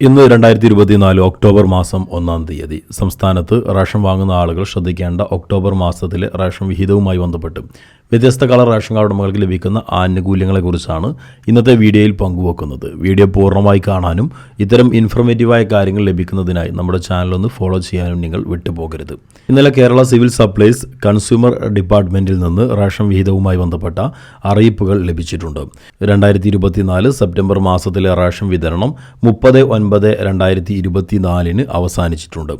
ഇന്ന് രണ്ടായിരത്തി ഇരുപത്തിനാല് ഒക്ടോബർ മാസം ഒന്നാം തീയതി. സംസ്ഥാനത്ത് റേഷൻ വാങ്ങുന്ന ആളുകൾ ശ്രദ്ധിക്കേണ്ട ഒക്ടോബർ മാസത്തിലെ റേഷൻ വിഹിതവുമായി ബന്ധപ്പെട്ട് വ്യത്യസ്ത കളർ റേഷൻ കാർഡ് ഉടമകൾക്ക് ലഭിക്കുന്ന ആനുകൂല്യങ്ങളെക്കുറിച്ചാണ് ഇന്നത്തെ വീഡിയോയിൽ പങ്കുവെക്കുന്നത്. വീഡിയോ പൂർണമായി കാണാനും ഇത്തരം ഇൻഫർമേറ്റീവായ കാര്യങ്ങൾ ലഭിക്കുന്നതിനായി നമ്മുടെ ചാനൽ ഒന്ന് ഫോളോ ചെയ്യാനും നിങ്ങൾ വിട്ടുപോകരുത്. ഇന്നലെ കേരള സിവിൽ സപ്ലൈസ് കൺസ്യൂമർ ഡിപ്പാർട്ട്മെന്റിൽ നിന്ന് റേഷൻ വിഹിതവുമായി ബന്ധപ്പെട്ട അറിയിപ്പുകൾ ലഭിച്ചിട്ടുണ്ട്. രണ്ടായിരത്തി ഇരുപത്തിനാല് സെപ്റ്റംബർ മാസത്തിലെ റേഷൻ വിതരണം മുപ്പത് ഒൻപത് രണ്ടായിരത്തി ഇരുപത്തിനാലിന് അവസാനിച്ചിട്ടുണ്ട്.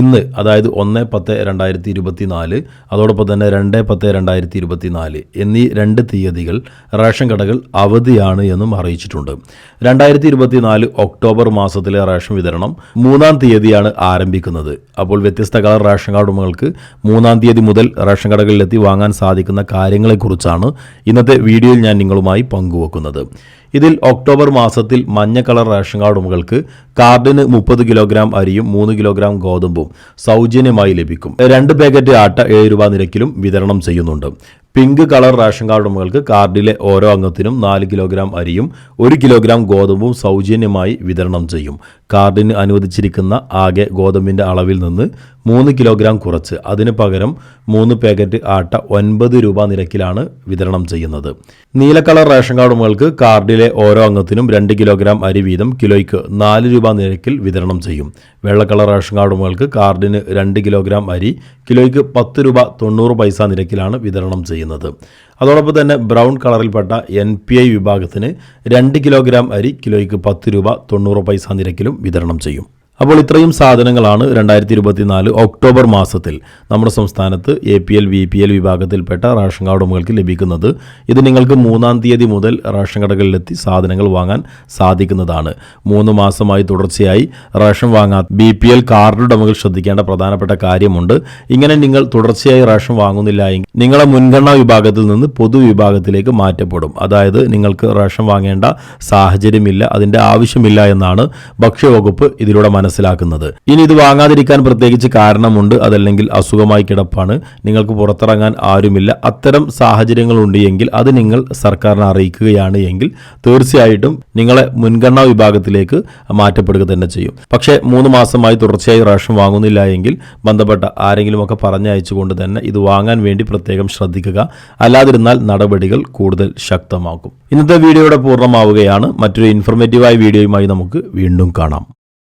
ഇന്ന് അതായത് ഒന്ന് പത്ത് രണ്ടായിരത്തി ഇരുപത്തിനാല് അതോടൊപ്പം തന്നെ രണ്ട് പത്ത് രണ്ടായിരത്തി ഇരുപത്തിനാല് എന്നീ രണ്ട് തീയതികൾ റേഷൻ കടകൾ അവധിയാണ് എന്നും അറിയിച്ചിട്ടുണ്ട്. രണ്ടായിരത്തി ഇരുപത്തിനാല് ഒക്ടോബർ മാസത്തിലെ റേഷൻ വിതരണം മൂന്നാം തീയതിയാണ് ആരംഭിക്കുന്നത്. അപ്പോൾ വ്യത്യസ്ത കളർ റേഷൻ കാർഡ് ഉടമകൾക്ക് മൂന്നാം തീയതി മുതൽ റേഷൻ കടകളിലെത്തി വാങ്ങാൻ സാധിക്കുന്ന കാര്യങ്ങളെക്കുറിച്ചാണ് ഇന്നത്തെ വീഡിയോയിൽ ഞാൻ നിങ്ങളുമായി പങ്കുവെക്കുന്നത്. ഇതിൽ ഒക്ടോബർ മാസത്തിൽ മഞ്ഞ കളർ റേഷൻ കാർഡ് ഉടമകൾക്ക് കാർഡിന് മുപ്പത് കിലോഗ്രാം അരിയും മൂന്ന് കിലോഗ്രാം ഗോതമ്പും സൗജന്യമായി ലഭിക്കും. രണ്ട് പാക്കറ്റ് ആട്ട ഏഴ് രൂപ നിരക്കിലും വിതരണം ചെയ്യുന്നുണ്ട്. പിങ്ക് കളർ റേഷൻ കാർഡ് ഉടമകൾക്ക് കാർഡിലെ ഓരോ അംഗത്തിനും നാല് കിലോഗ്രാം അരിയും ഒരു കിലോഗ്രാം ഗോതമ്പും സൗജന്യമായി വിതരണം ചെയ്യും. കാർഡിന് അനുവദിച്ചിരിക്കുന്ന ആകെ ഗോതമ്പിന്റെ അളവിൽ നിന്ന് മൂന്ന് കിലോഗ്രാം കുറച്ച്. അതിന് പകരം മൂന്ന് പാക്കറ്റ് ആട്ട ഒൻപത് രൂപ നിരക്കിലാണ് വിതരണം ചെയ്യുന്നത്. നീല കളർ റേഷൻ കാർഡ് ഉടമകൾക്ക് കാർഡിലെ ഓരോ അംഗത്തിനും രണ്ട് കിലോഗ്രാം അരി വീതം കിലോയ്ക്ക് നാല് രൂപ നിരക്കിൽ വിതരണം ചെയ്യും. വെള്ള കളർ റേഷൻ കാർഡ് ഉടമകൾക്ക് കാർഡിന് രണ്ട് കിലോഗ്രാം അരി കിലോയ്ക്ക് പത്ത് രൂപ തൊണ്ണൂറ് പൈസ നിരക്കിലാണ് വിതരണം ചെയ്യുന്നത്. അതോടൊപ്പം തന്നെ ബ്രൗൺ കളറിൽപ്പെട്ട എൻ പി ഐ വിഭാഗത്തിന് രണ്ട് കിലോഗ്രാം അരി കിലോയ്ക്ക് പത്ത് രൂപ തൊണ്ണൂറ് പൈസ നിരക്കിലും വിതരണം ചെയ്യും. അപ്പോൾ ഇത്രയും സാധനങ്ങളാണ് രണ്ടായിരത്തി ഇരുപത്തിനാല് ഒക്ടോബർ മാസത്തിൽ നമ്മുടെ സംസ്ഥാനത്ത് A P L V P L വിഭാഗത്തിൽപ്പെട്ട റേഷൻ കാർഡ് ഉടമകൾക്ക് ലഭിക്കുന്നത്. ഇത് നിങ്ങൾക്ക് മൂന്നാം തീയതി മുതൽ റേഷൻ കടകളിലെത്തി സാധനങ്ങൾ വാങ്ങാൻ സാധിക്കുന്നതാണ്. മൂന്ന് മാസമായി തുടർച്ചയായി റേഷൻ വാങ്ങാൻ ബി പി എൽ കാർഡ് ഉടമകൾ ശ്രദ്ധിക്കേണ്ട പ്രധാനപ്പെട്ട കാര്യമുണ്ട്. ഇങ്ങനെ നിങ്ങൾ തുടർച്ചയായി റേഷൻ വാങ്ങുന്നില്ല എങ്കിൽ നിങ്ങളെ മുൻഗണനാ വിഭാഗത്തിൽ നിന്ന് പൊതുവിഭാഗത്തിലേക്ക് മാറ്റപ്പെടും. അതായത് നിങ്ങൾക്ക് റേഷൻ വാങ്ങേണ്ട സാഹചര്യമില്ല അതിന്റെ ആവശ്യമില്ല എന്നാണ് ഭക്ഷ്യവകുപ്പ് ഇതിലൂടെ മനസ്സിലാക്കുന്നത്. ഇനി ഇത് വാങ്ങാതിരിക്കാൻ പ്രത്യേകിച്ച് കാരണമുണ്ട്. അതല്ലെങ്കിൽ അസുഖമായി കിടപ്പാണ്. നിങ്ങൾക്ക് പുറത്തിറങ്ങാൻ ആരുമില്ല. അത്തരം സാഹചര്യങ്ങൾ എങ്കിൽ അത് നിങ്ങൾ സർക്കാരിനെ അറിയിക്കുകയാണ് എങ്കിൽ തീർച്ചയായിട്ടും നിങ്ങളെ മുൻഗണനാ വിഭാഗത്തിലേക്ക് മാറ്റപ്പെടുക തന്നെ ചെയ്യും. പക്ഷേ മൂന്ന് മാസമായി തുടർച്ചയായി റേഷൻ വാങ്ങുന്നില്ല എങ്കിൽ ബന്ധപ്പെട്ട ആരെങ്കിലുമൊക്കെ പറഞ്ഞയച്ചുകൊണ്ട് തന്നെ ഇത് വാങ്ങാൻ വേണ്ടി പ്രത്യേകം ശ്രദ്ധിക്കുക. അല്ലാതിരുന്നാൽ നടപടികൾ കൂടുതൽ ശക്തമാക്കും. ഇന്നത്തെ വീഡിയോയുടെ പൂർണമാവുകയാണ്. മറ്റൊരു ഇൻഫർമേറ്റീവായ വീഡിയോയുമായി നമുക്ക് വീണ്ടും കാണാം.